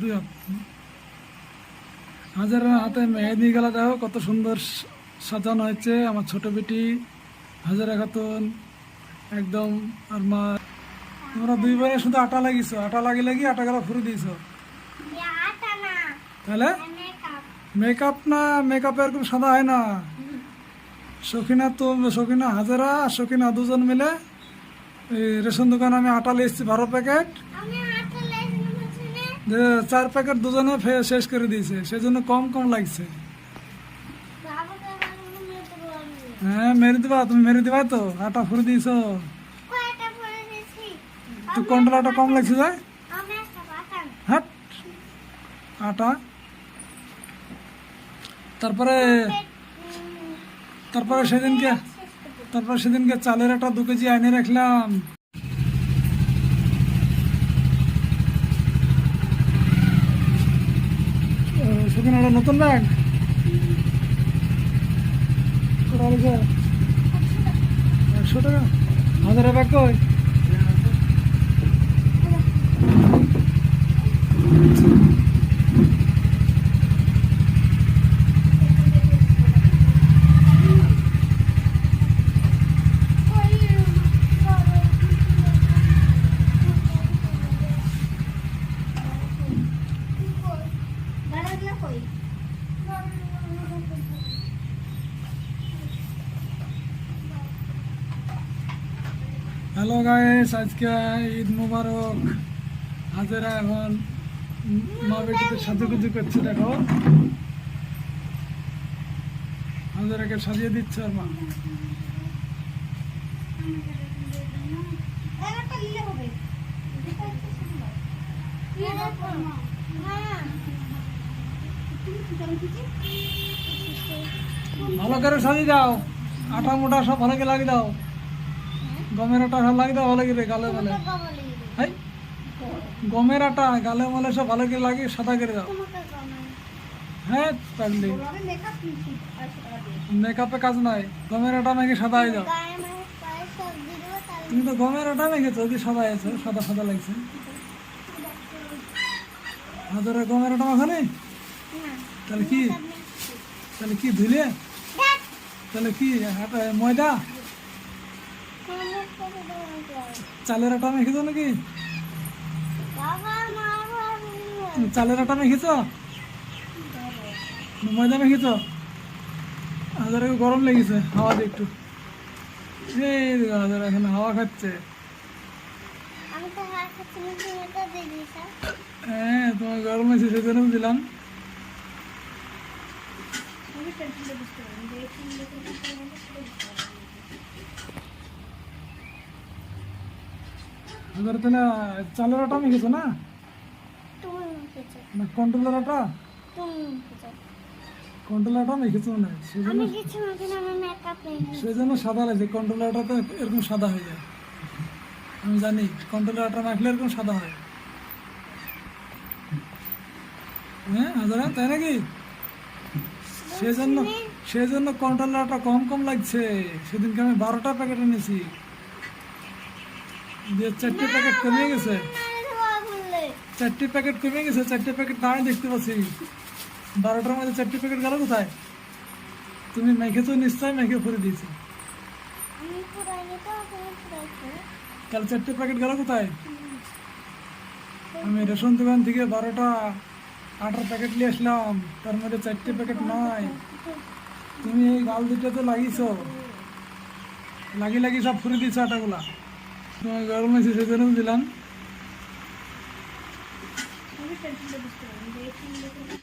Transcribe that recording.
দুই হাত। হাজারের হাতে মেহেদি গেলা দেখো কত সুন্দর সাজানো হয়েছে। আমার ছোট বেটি হাজারা খাতুন একদম আর মা। তোমরা দুই বারে শুধু আটা লাগিয়েছো। আটা লাগি লাগি আটা গেলা ফুরে দিয়েছ। তাহলে? মেকআপ মেকআপ না মেকআপ এরকম সাদা হয় না। সখিনা তো সখিনা হাজারা আর সখিনা দুজন মিলে এই রেশন দোকানে আমি আটা লিয়েছি বারো প্যাকেট আমি আটা লাইছি বলছি না যে চার প্যাকেট দুজনে শেষ করে দিয়েছে। সেজন্য কম কম লাগছে। হ্যাঁ মেরে দিবা, তুমি মেরে দিবা তো। আটা ফুরে দিয়েছ। তো কোনটা আটা কম লাগছে যায় হ্যাঁ আটা। তারপরে তারপরে সেদিনকে তারপরে সেদিনকে চালের একটা দু কেজি আইনে রাখলাম। ও, সেদিন একটা নতুন ব্যাগ। একশো টাকা। হাজারের ব্যাগ কয় হ্যালো গাইস আজকে ঈদ মুবারক। হাজারা এখন মা বেটিতে সাজুগুজু করছে, দেখো। হাজারাকে সাজিয়ে দিচ্ছে আর মা। ভালো করে সাজিয়ে দাও। আটা মোটা সব ভালো লাগিয়ে দাও। গমের আটা সব লাগিয়ে দাও ভালো করে গালে মালে তোমাকে হাই গমের আটা গালে মালে সব ভালো করে লাগিয়ে সাদা করে দাও। হ্যাঁ আমি মেকআপ কাজ নাই গমের আটা মেখে সাদা হয়ে যাও তুমি তো গমের আটা মেখেছো যদি সাদা হয়েছে সাদা সাদা লাগছে। হাজারে গমের আটা মাখানে তাহলে কি? তাহলে কি ধুলে তাহলে কি ময়দা? চালের আটা মেখেছো নাকি? চালের আটা মেখেছো? ময়দা মেখেছো? হাজারে গরম লেগেছে হাওয়া দিয়ে একটু। এই হাজার এখন হাওয়া খাচ্ছে। হ্যাঁ তোমার গরম লাগছে সেই জন্য দিলাম হাজারে তাহলে চালের আটা মেখেছো না? না কন্ট্রোলের আটা? কন্ট্রোলের আটা মেখেছো না? সেই জন্য আমি কিছু মাখি না আমি মেকআপ নেই সেই জন্য সাদা লাগছে। কন্ট্রোলের আটা তো এরকম সাদা হয়ে যায়। আমি জানি কন্ট্রোলের আটা মাখলে এরকম সাদা হয়। হ্যাঁ হাজারা তাই নাকি? সেই জন্য সেই জন্য কন্ট্রোলের আটা কম কম লাগছে। সেদিনকে আমি বারোটা প্যাকেট এনেছি। চারটে প্যাকেট কমে গেছে। চারটে প্যাকেট কমে গেছে, চারটে প্যাকেট দাঁড়িয়ে দেখতে পাচ্ছি। বারোটার মধ্যে চারটে প্যাকেট গেল কোথায়? তুমি মেখেছো নিশ্চয় মেখে ভরে দিয়েছ। আমি তো কাল চারটে প্যাকেট গেল কোথায়? আমি রেশন দোকান থেকে বারোটা আটার প্যাকেট নিয়ে আসলাম, তার মধ্যে চারটে প্যাকেট নয়। তুমি এই গাল দুটোতে লাগিয়েছো। লাগিয়ে লাগিয়ে সব ফুরে দিয়েছ আটাগুলা। গরম হয়েছে সেজন্য দিলাম।